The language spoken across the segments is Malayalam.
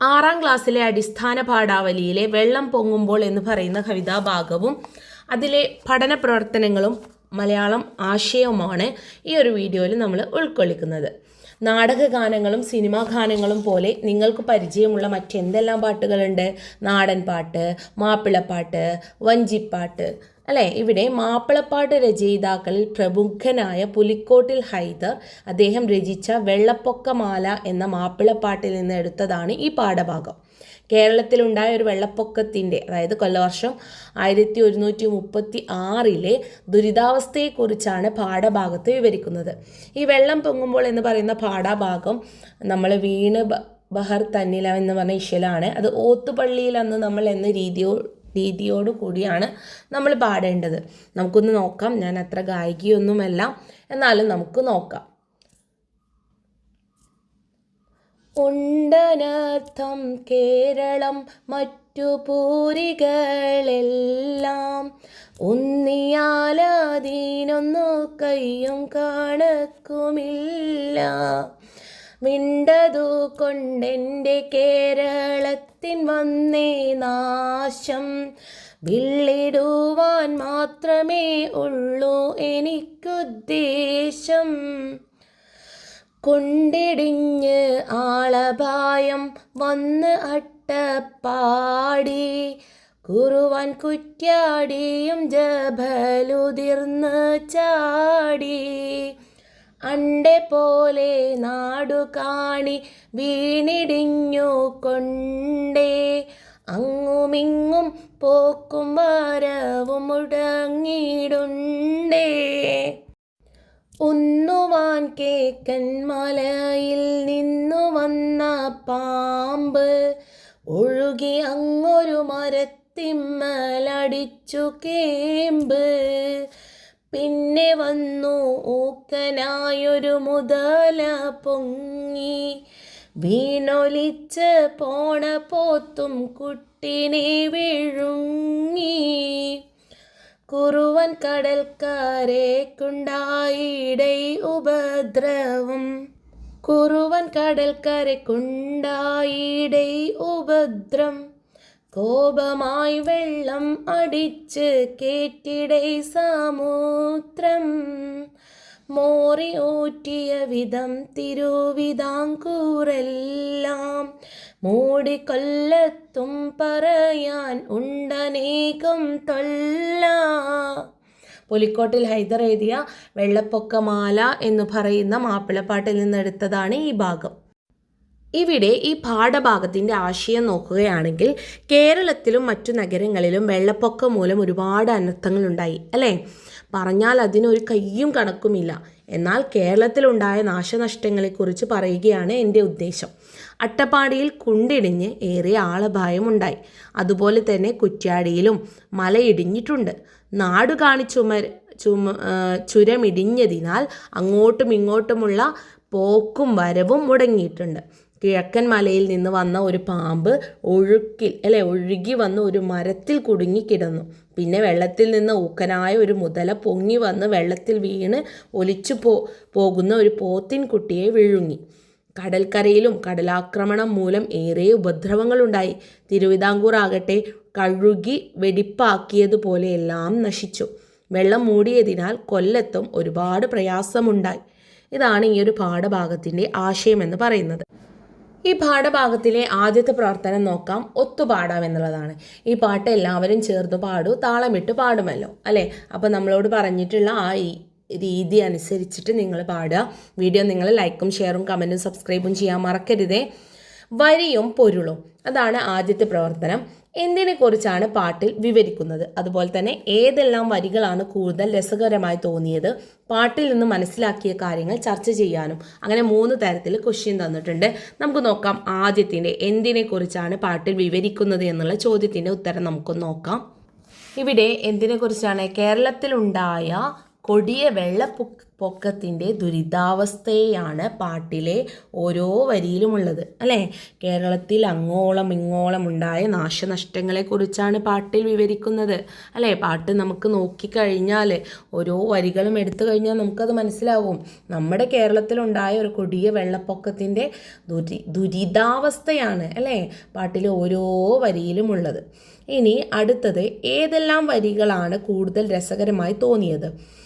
ആറാം ക്ലാസ്സിലെ അടിസ്ഥാന പാഠാവലിയിലെ വെള്ളം പൊങ്ങുമ്പോൾ എന്ന് പറയുന്ന കവിതാഭാഗവും അതിലെ പഠന പ്രവർത്തനങ്ങളും മലയാളം ആശയവുമാണ് ഈ ഒരു വീഡിയോയിൽ നമ്മൾ ഉൾക്കൊള്ളിക്കുന്നത്. നാടക ഗാനങ്ങളും സിനിമാ ഗാനങ്ങളും പോലെ നിങ്ങൾക്ക് പരിചയമുള്ള മറ്റെന്തെല്ലാം പാട്ടുകളുണ്ട്? നാടൻ പാട്ട് മാപ്പിളപ്പാട്ട് വഞ്ചിപ്പാട്ട്. അല്ലേ? ഇവിടെ മാപ്പിളപ്പാട്ട് രചയിതാക്കളിൽ പ്രമുഖനായ പുലിക്കോട്ടിൽ ഹൈദർ അദ്ദേഹം രചിച്ച വെള്ളപ്പൊക്കമാല എന്ന മാപ്പിളപ്പാട്ടിൽ നിന്ന് എടുത്തതാണ് ഈ പാഠഭാഗം. കേരളത്തിലുണ്ടായ ഒരു വെള്ളപ്പൊക്കത്തിന്റെ അതായത് കൊല്ലവർഷം ആയിരത്തി ഒരുന്നൂറ്റി മുപ്പത്തി ആറിലെ ദുരിതാവസ്ഥയെക്കുറിച്ചാണ് പാഠഭാഗത്ത് വിവരിക്കുന്നത്. ഈ വെള്ളം പൊങ്ങുമ്പോൾ എന്ന് പറയുന്ന പാഠഭാഗം നമ്മൾ വീണ് ബഹർ തന്നില എന്ന് പറഞ്ഞ ഇശലാണ്. അത് ഓത്തുപള്ളിയിൽ അന്ന് നമ്മൾ എന്ന രീതിയോ രീതിയോട് കൂടിയാണ് നമ്മൾ പാടേണ്ടത്. നമുക്കൊന്ന് നോക്കാം ഞാൻ അത്ര ഗായികയൊന്നുമല്ല. എന്നാലും നമുക്ക് നോക്കാം. ഉണ്ടനർത്ഥം കേരളം മറ്റു പൂരികളെല്ലാം ഒന്നിയാലതീനൊന്നു കയ്യും കാണക്കുമില്ല. മിണ്ടതു കൊണ്ടെന്റെ കേരളത്തിൻ വന്നേ നാശം. വിള്ളിടുവാൻ മാത്രമേ ഉള്ളൂ എനിക്കുദ്ദേശം. കൊണ്ടിടിഞ്ഞ് ആളപായം വന്ന് അട്ടപ്പാടി. കുറുവാൻ കുറ്റാടിയും ജബലുതിർന്ന് ചാടി. അണ്ടെ പോലെ നാടു കാണി വീണിടിഞ്ഞു കൊണ്ടേ. അങ്ങുമിങ്ങും പോക്കും വരവും മുടങ്ങിടുണ്ടേ ഒന്നുവാൻ കേക്കൻ മലയിൽ നിന്നു വന്ന പാമ്പ് ഒഴുകി അങ്ങൊരു മരത്തിമ്മലടിച്ചു കേമ്പ്. പിന്നെ വന്നു ഊക്കനായൊരു മുതല പൊങ്ങി. വീണൊലിച്ച് പോണ പോത്തും കുട്ടിനെ വിഴുങ്ങി. കുറുവൻ കടൽക്കാരെ കുണ്ടായിടൈ ഉപദ്രവം. കുറുവൻ കടൽക്കാരെ കുണ്ടായിടൈ ഉപദ്രം കോപമായി വെള്ളം അടിച്ച് കേറ്റിടൈ സമുദ്രം മോറി ഊറ്റിയ വിധം തിരുവിതാംകൂറെല്ലാം മൂടിക്കൊല്ലത്തും പറയാൻ ഉണ്ടനേകം തൊല്ല. പുലിക്കോട്ടിൽ ഹൈദർ എഴുതിയ വെള്ളപ്പൊക്കമാല എന്ന് പറയുന്ന മാപ്പിളപ്പാട്ടിൽ നിന്നെടുത്തതാണ് ഈ ഭാഗം. ഇവിടെ ഈ പാഠഭാഗത്തിന്റെ ആശയം നോക്കുകയാണെങ്കിൽ കേരളത്തിലും മറ്റു നഗരങ്ങളിലും വെള്ളപ്പൊക്കം മൂലം ഒരുപാട് അനർത്ഥങ്ങളുണ്ടായി അല്ലേ? പറഞ്ഞാൽ അതിനൊരു കയ്യും കണക്കുമില്ല. എന്നാൽ കേരളത്തിലുണ്ടായ നാശനഷ്ടങ്ങളെക്കുറിച്ച് പറയുകയാണ് എന്റെ ഉദ്ദേശം. അട്ടപ്പാടിയിൽ കുണ്ടിടിഞ്ഞ് ഏറെ ആളപായമുണ്ടായി. അതുപോലെ തന്നെ കുറ്റ്യാടിയിലും മലയിടിഞ്ഞിട്ടുണ്ട്. നാട് കാണിച്ചുമ ചുമ ചുരമിടിഞ്ഞതിനാൽ അങ്ങോട്ടും ഇങ്ങോട്ടുമുള്ള പോക്കും വരവും മുടങ്ങിയിട്ടുണ്ട്. കിഴക്കൻ മലയിൽ നിന്ന് വന്ന ഒരു പാമ്പ് ഒഴുക്കിൽ അല്ലെ ഒഴുകി വന്ന് ഒരു മരത്തിൽ കുടുങ്ങി കിടന്നു. പിന്നെ വെള്ളത്തിൽ നിന്ന് ഊക്കനായ ഒരു മുതല പൊങ്ങി വന്ന് വെള്ളത്തിൽ വീണ് ഒലിച്ചു പോ പോകുന്ന ഒരു പോത്തിൻ കുട്ടിയെ വിഴുങ്ങി. കടൽക്കരയിലും കടലാക്രമണം മൂലം ഏറെ ഉപദ്രവങ്ങളുണ്ടായി. തിരുവിതാംകൂർ ആകട്ടെ കഴുകി വെടിപ്പാക്കിയതുപോലെ എല്ലാം നശിച്ചു. വെള്ളം മൂടിയതിനാൽ കൊല്ലത്തും ഒരുപാട് പ്രയാസമുണ്ടായി. ഇതാണ് ഈ ഒരു പാഠഭാഗത്തിന്റെ ആശയമെന്ന് പറയുന്നത്. ഈ പാഠഭാഗത്തിലെ ആദ്യത്തെ പ്രവർത്തനം നോക്കാം. ഒത്തുപാടാം എന്നുള്ളതാണ്. ഈ പാട്ട് എല്ലാവരും ചേർന്ന് പാടൂ താളമിട്ട് പാടുമല്ലോ അല്ലേ? അപ്പോൾ നമ്മളോട് പറഞ്ഞിട്ടുള്ള ആ രീതി അനുസരിച്ചിട്ട് നിങ്ങൾ പാടുക. വീഡിയോ നിങ്ങൾ ലൈക്കും ഷെയറും കമന്റും സബ്സ്ക്രൈബും ചെയ്യാൻ മറക്കരുതേ. വരിയും പൊരുളും. അതാണ് ആദ്യത്തെ പ്രവർത്തനം. എന്തിനെക്കുറിച്ചാണ് പാട്ടിൽ വിവരിക്കുന്നത്? അതുപോലെ തന്നെ ഏതെല്ലാം വരികളാണ് കൂടുതൽ രസകരമായി തോന്നിയത്? പാട്ടിൽ നിന്ന് മനസ്സിലാക്കിയ കാര്യങ്ങൾ ചർച്ച ചെയ്യാനും അങ്ങനെ മൂന്ന് തരത്തിൽ ക്വസ്റ്റ്യൻ തന്നിട്ടുണ്ട്. നമുക്ക് നോക്കാം ആദ്യത്തിന്റെ എന്തിനെക്കുറിച്ചാണ് പാട്ടിൽ വിവരിക്കുന്നത് എന്നുള്ള ചോദ്യത്തിന്റെ ഉത്തരം നമുക്ക് നോക്കാം. ഇവിടെ എന്തിനെക്കുറിച്ചാണ്? കേരളത്തിലുണ്ടായ കൊടിയ വെള്ളപ്പൊക്ക പൊക്കത്തിന്റെ ദുരിതാവസ്ഥയെയാണ് പാട്ടിലെ ഓരോ വരിയിലുമുള്ളത്. അല്ലേ? കേരളത്തിൽ അങ്ങോളം ഇങ്ങോളം ഉണ്ടായ നാശനഷ്ടങ്ങളെക്കുറിച്ചാണ് പാട്ടിൽ വിവരിക്കുന്നത്. അല്ലേ? പാട്ട് നമുക്ക് നോക്കിക്കഴിഞ്ഞാൽ ഓരോ വരികളും എടുത്തു കഴിഞ്ഞാൽ നമുക്കത് മനസ്സിലാവും. നമ്മുടെ കേരളത്തിലുണ്ടായ ഒരു കൊടിയ വെള്ളപ്പൊക്കത്തിന്റെ ദുരി ദുരിതാവസ്ഥയാണ് അല്ലേ? പാട്ടിലെ ഓരോ വരിയിലുമുള്ളത്. ഇനി അടുത്തത് ഏതെല്ലാം വരികളാണ് കൂടുതൽ രസകരമായി തോന്നിയത്?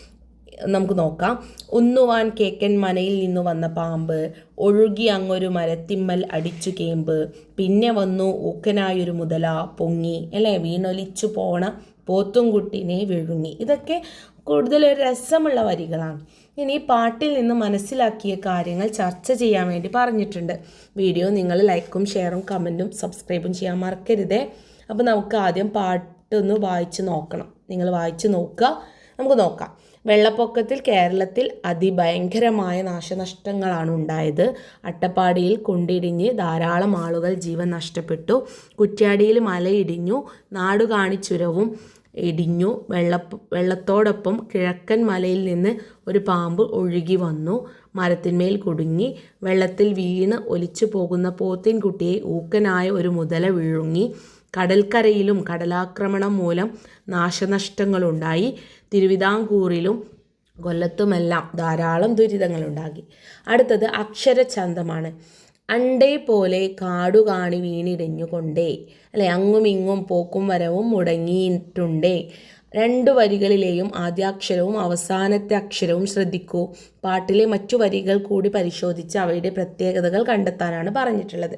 നമുക്ക് നോക്കാം. ഉന്നുവാൻ കേക്കൻ മനയിൽ നിന്ന് വന്ന പാമ്പ് ഒഴുകി അങ്ങൊരു മരത്തിമ്മൽ അടിച്ചു കേമ്പ്. പിന്നെ വന്നു ഊക്കനായൊരു മുതല പൊങ്ങി. അല്ലേ? വീണൊലിച്ചു പോണ പോത്തുംകുട്ടിനെ വിഴുങ്ങി. ഇതൊക്കെ കൂടുതൽ ഒരു രസമുള്ള വരികളാണ്. ഇനി പാട്ടിൽ നിന്ന് മനസ്സിലാക്കിയ കാര്യങ്ങൾ ചർച്ച ചെയ്യാൻ വേണ്ടി പറഞ്ഞിട്ടുണ്ട്. വീഡിയോ നിങ്ങൾ ലൈക്കും ഷെയറും കമന്റും സബ്സ്ക്രൈബും ചെയ്യാൻ മറക്കരുതേ. അപ്പോൾ നമുക്ക് ആദ്യം പാട്ടൊന്ന് വായിച്ച് നോക്കണം. നിങ്ങൾ വായിച്ച് നോക്കുക. നമുക്ക് നോക്കാം. വെള്ളപ്പൊക്കത്തിൽ കേരളത്തിൽ അതിഭയങ്കരമായ നാശനഷ്ടങ്ങളാണ് ഉണ്ടായത്. അട്ടപ്പാടിയിൽ കുണ്ടിടിഞ്ഞ് ധാരാളം ആളുകൾ ജീവൻ നഷ്ടപ്പെട്ടു. കുറ്റ്യാടിയിൽ മലയിടിഞ്ഞു. നാടുകാണിച്ചുരവും ഇടിഞ്ഞു. വെള്ള വെള്ളത്തോടൊപ്പം കിഴക്കൻ മലയിൽ നിന്ന് ഒരു പാമ്പ് ഒഴുകി വന്നു. മരത്തിന്മേൽ കുടുങ്ങി. വെള്ളത്തിൽ വീണ് ഒലിച്ചു പോകുന്ന പോത്തിൻകുട്ടിയെ ഊക്കനായ ഒരു മുതല വിഴുങ്ങി. കടൽക്കരയിലും കടലാക്രമണം മൂലം നാശനഷ്ടങ്ങളുണ്ടായി. തിരുവിതാംകൂറിലും കൊല്ലത്തുമെല്ലാം ധാരാളം ദുരിതങ്ങളുണ്ടാക്കി. അടുത്തത് അക്ഷരചന്തമാണ് അണ്ടേ പോലെ കാടുകാണി വീണിടിഞ്ഞുകൊണ്ടേ അല്ലെ അങ്ങും ഇങ്ങും പോക്കും വരവും മുടങ്ങിയിട്ടുണ്ടേ. രണ്ടു വരികളിലെയും ആദ്യാക്ഷരവും അവസാനത്തെ അക്ഷരവും ശ്രദ്ധിക്കൂ. പാട്ടിലെ മറ്റു വരികൾ കൂടി പരിശോധിച്ച് അവയുടെ പ്രത്യേകതകൾ കണ്ടെത്താനാണ് പറഞ്ഞിട്ടുള്ളത്.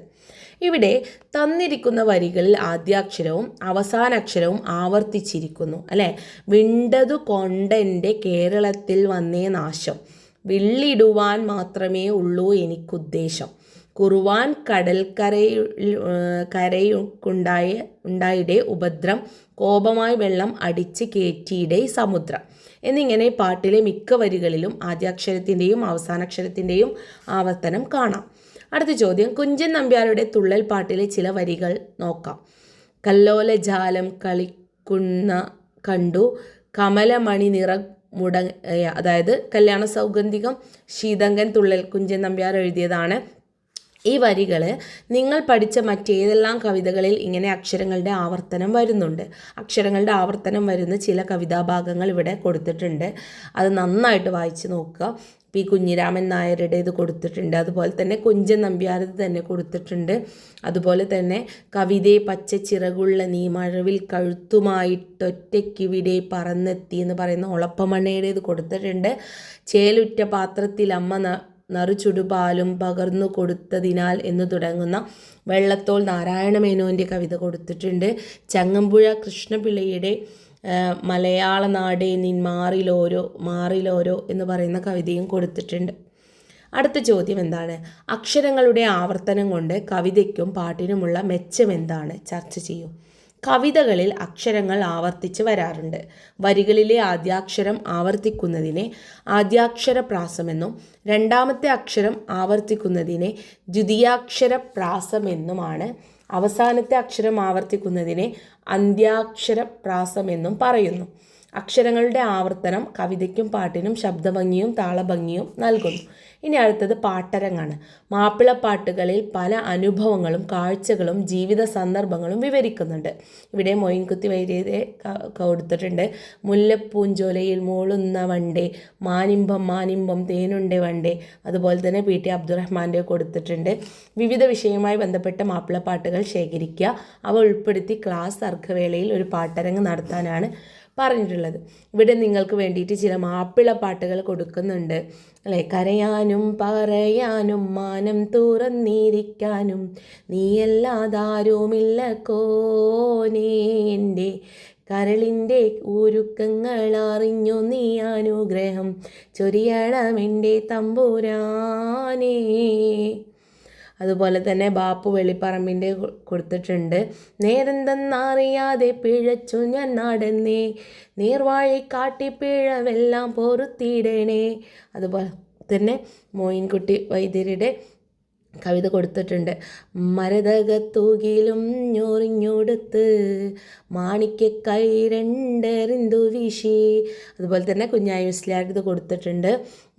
ഇവിടെ തന്നിരിക്കുന്ന വരികളിൽ ആദ്യാക്ഷരവും അവസാന അക്ഷരവും ആവർത്തിച്ചിരിക്കുന്നു അല്ലേ? വിണ്ടതു കൊണ്ടെന്റെ കേരളത്തിൽ വന്നേ നാശം. വിള്ളിടുവാൻ മാത്രമേ ഉള്ളൂ എനിക്കുദ്ദേശം. കുറുവാൻ കടൽക്കരയിൽ കരയുണ്ടായ ഉണ്ടായിടെ ഉപദ്രം കോപമായി വെള്ളം അടിച്ച് കയറ്റിയിടെ സമുദ്രം. എന്നിങ്ങനെ പാട്ടിലെ മിക്ക വരികളിലും ആദ്യാക്ഷരത്തിന്റെയും അവസാനാക്ഷരത്തിന്റെയും ആവർത്തനം കാണാം. അടുത്ത ചോദ്യം. കുഞ്ചൻ നമ്പ്യാരുടെ തുള്ളൽ പാട്ടിലെ ചില വരികൾ നോക്കാം. കല്ലോല ജാലം കളിക്കുന്ന കണ്ടു. കമലമണി നിറ മുട അതായത് കല്യാണ സൗഗന്ധികം ശീതങ്കൻ തുള്ളൽ കുഞ്ചൻ നമ്പ്യാർ എഴുതിയതാണ്. ഈ വരികൾ നിങ്ങൾ പഠിച്ച മറ്റേതെല്ലാം കവിതകളിൽ ഇങ്ങനെ അക്ഷരങ്ങളുടെ ആവർത്തനം വരുന്നുണ്ട്. അക്ഷരങ്ങളുടെ ആവർത്തനം വരുന്ന ചില കവിതാഭാഗങ്ങൾ ഇവിടെ കൊടുത്തിട്ടുണ്ട്. അത് നന്നായിട്ട് വായിച്ച് നോക്കുക. പി കുഞ്ഞിരാമൻ നായരുടെ ഇത് കൊടുത്തിട്ടുണ്ട്. അതുപോലെ തന്നെ കുഞ്ചൻ നമ്പ്യാരത് തന്നെ കൊടുത്തിട്ടുണ്ട്. അതുപോലെ തന്നെ കവിതയെ പച്ച ചിറകുള്ള നീ മഴവിൽ കഴുത്തുമായിട്ടൊറ്റയ്ക്കിവിടെ പറന്നെത്തി എന്ന് പറയുന്ന ഒളപ്പമണ്ണയുടെ ഇത് കൊടുത്തിട്ടുണ്ട്. ചേലുറ്റ പാത്രത്തിൽ അമ്മ നറുചുടുപാലും പകർന്നു കൊടുത്തതിനാൽ എന്ന് തുടങ്ങുന്ന വെള്ളത്തോൾ നാരായണമേനോന്റെ കവിത കൊടുത്തിട്ടുണ്ട്. ചങ്ങമ്പുഴ കൃഷ്ണപിള്ളയുടെ മലയാള നാടേ നിൻ മാറിലോരോ മാറിലോരോ എന്ന് പറയുന്ന കവിതയും കൊടുത്തിട്ടുണ്ട്. അടുത്ത ചോദ്യം എന്താണ്? അക്ഷരങ്ങളുടെ ആവർത്തനം കൊണ്ട് കവിതയ്ക്കും പാട്ടിനുമുള്ള മെച്ചം എന്താണ്? ചർച്ച ചെയ്യൂ. കവിതകളിൽ അക്ഷരങ്ങൾ ആവർത്തിച്ച് വരാറുണ്ട്. വരികളിലെ ആദ്യാക്ഷരം ആവർത്തിക്കുന്നതിനെ ആദ്യാക്ഷര പ്രാസമെന്നും രണ്ടാമത്തെ അക്ഷരം ആവർത്തിക്കുന്നതിനെ ദ്വിതീയാക്ഷര പ്രാസമെന്നുമാണ് അവസാനത്തെ അക്ഷരം ആവർത്തിക്കുന്നതിനെ അന്ത്യാക്ഷര പ്രാസമെന്നും പറയുന്നു. അക്ഷരങ്ങളുടെ ആവർത്തനം കവിതയ്ക്കും പാട്ടിനും ശബ്ദഭംഗിയും താളഭംഗിയും നൽകുന്നു. ഇനി അടുത്തത് പാട്ടരങ്ങാണ്. മാപ്പിളപ്പാട്ടുകളിൽ പല അനുഭവങ്ങളും കാഴ്ചകളും ജീവിത സന്ദർഭങ്ങളും വിവരിക്കുന്നുണ്ട്. ഇവിടെ മൊയിൻകുത്തി വൈദ്യരെ കൊടുത്തിട്ടുണ്ട്. മുല്ലപ്പൂഞ്ചോലയിൽ മൂളുന്ന വണ്ടേ മാനിമ്പം മാനിമ്പം തേനുണ്ടേ വണ്ടേ അതുപോലെ തന്നെ പി ടി അബ്ദുറഹ്മാന്റെ കൊടുത്തിട്ടുണ്ട്. വിവിധ വിഷയവുമായി ബന്ധപ്പെട്ട മാപ്പിളപ്പാട്ടുകൾ ശേഖരിക്കുക. അവ ഉൾപ്പെടുത്തി ക്ലാസ് അർഘവേളയിൽ ഒരു പാട്ടരങ്ങ് നടത്താനാണ് പറഞ്ഞിട്ടുള്ളത്. ഇവിടെ നിങ്ങൾക്ക് വേണ്ടിയിട്ട് ചില മാപ്പിള പാട്ടുകൾ കൊടുക്കുന്നുണ്ട്. അല്ലേ? കരയാനും പറയാനും മാനം തുറന്നിരിക്കാനും നീയല്ലാതാരുമില്ല കോനേന്റെ കരളിന്റെ ഊരുക്കങ്ങൾ അറിഞ്ഞു നീ അനുഗ്രഹം ചൊരിയണമെന്റെ തമ്പുരാനേ. അതുപോലെ തന്നെ ബാപ്പു വെളിപ്പറമ്പിന്റെ കൊടുത്തിട്ടുണ്ട്. നേരെന്തെന്നറിയാതെ പിഴച്ചു ഞാൻ നടന്നേ. നീർവാഴി കാട്ടി പിഴവെല്ലാം പൊറുത്തിടണേ. അതുപോലെ തന്നെ മോയിൻകുട്ടി വൈദ്യരുടെ കവിത കൊടുത്തിട്ടുണ്ട്. മരതകത്തൂകിലും ഞൊറിഞ്ഞൊടുത്ത് മാണിക്യക്കൈ രണ്ടെറിന്തു വീശി. അതുപോലെ തന്നെ കുഞ്ഞായി മുസ്ലിയാർ ഇത് കൊടുത്തിട്ടുണ്ട്.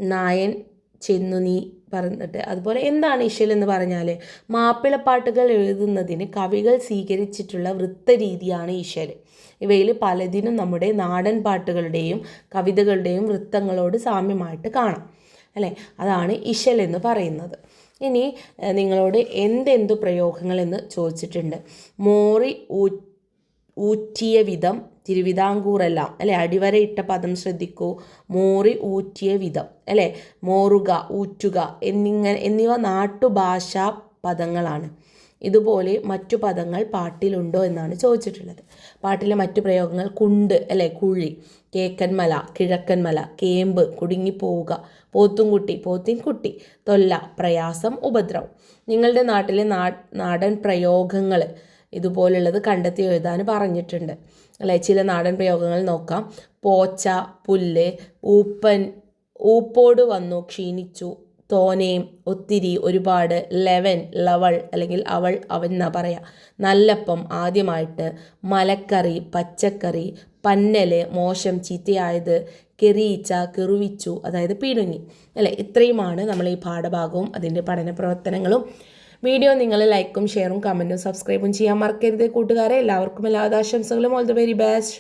നായൻ ചെന്നു നീ പറഞ്ഞിട്ട്. അതുപോലെ എന്താണ് ഇഷ്യൽ എന്ന് പറഞ്ഞാൽ മാപ്പിളപ്പാട്ടുകൾ എഴുതുന്നതിന് കവികൾ സ്വീകരിച്ചിട്ടുള്ള വൃത്തരീതിയാണ് ഇശൽ ഇവയിൽ പലതിനും നമ്മുടെ നാടൻ പാട്ടുകളുടെയും കവിതകളുടെയും വൃത്തങ്ങളോട് സാമ്യമായിട്ട് കാണാം. അല്ലേ? അതാണ് ഇഷ്യൽ എന്ന് പറയുന്നത്. ഇനി നിങ്ങളോട് എന്തെന്തു പ്രയോഗങ്ങളെന്ന് ചോദിച്ചിട്ടുണ്ട്. മോറി ഊറ്റിയ വിധം തിരുവിതാംകൂറെല്ലാം അല്ലെ? അടിവരയിട്ട പദം ശ്രദ്ധിക്കൂ. മോറി ഊറ്റിയ വിധം അല്ലെ? മോറുക ഊറ്റുക എന്നിങ്ങനെ എന്നിവ നാട്ടുഭാഷ പദങ്ങളാണ്. ഇതുപോലെ മറ്റു പദങ്ങൾ പാട്ടിലുണ്ടോ എന്നാണ് ചോദിച്ചിട്ടുള്ളത്. പാട്ടിലെ മറ്റു പ്രയോഗങ്ങൾ കുണ്ട് അല്ലെ? കുഴി കേക്കൻമല കിഴക്കൻമല കേമ്പ് കുടുങ്ങിപ്പോവുക പോത്തുംകുട്ടി പോത്തിൻകുട്ടി തൊല്ല പ്രയാസം ഉപദ്രവം. നിങ്ങളുടെ നാട്ടിലെ നാടൻ പ്രയോഗങ്ങൾ ഇതുപോലുള്ളത് കണ്ടെത്തി എഴുതാൻ പറഞ്ഞിട്ടുണ്ട്. അല്ലെ? ചില നാടൻ പ്രയോഗങ്ങൾ നോക്കാം. പോച്ച പുല്ല് ഊപ്പൻ ഊപ്പോട് വന്നു ക്ഷീണിച്ചു തോനേം ഒത്തിരി ഒരുപാട് ലെവൻ ലവൾ അല്ലെങ്കിൽ അവൾ അവൻ എന്നാ പറയാ. നല്ലപ്പം ആദ്യമായിട്ട് മലക്കറി പച്ചക്കറി പന്നൽ മോശം ചീത്തയായത് കെറിയിച്ച കെറുവിച്ചു അതായത് പിഴുങ്ങി അല്ലേ? ഇത്രയുമാണ് നമ്മൾ ഈ പാഠഭാഗവും അതിന്റെ പഠന പ്രവർത്തനങ്ങളും വീഡിയോ നിങ്ങൾ ലൈക്കും ഷെയറും കമന്റും സബ്സ്ക്രൈബും ചെയ്യാൻ മറക്കരുത്. കൂട്ടുകാരെ എല്ലാവർക്കും എല്ലാ ആശംസകളും. All the very best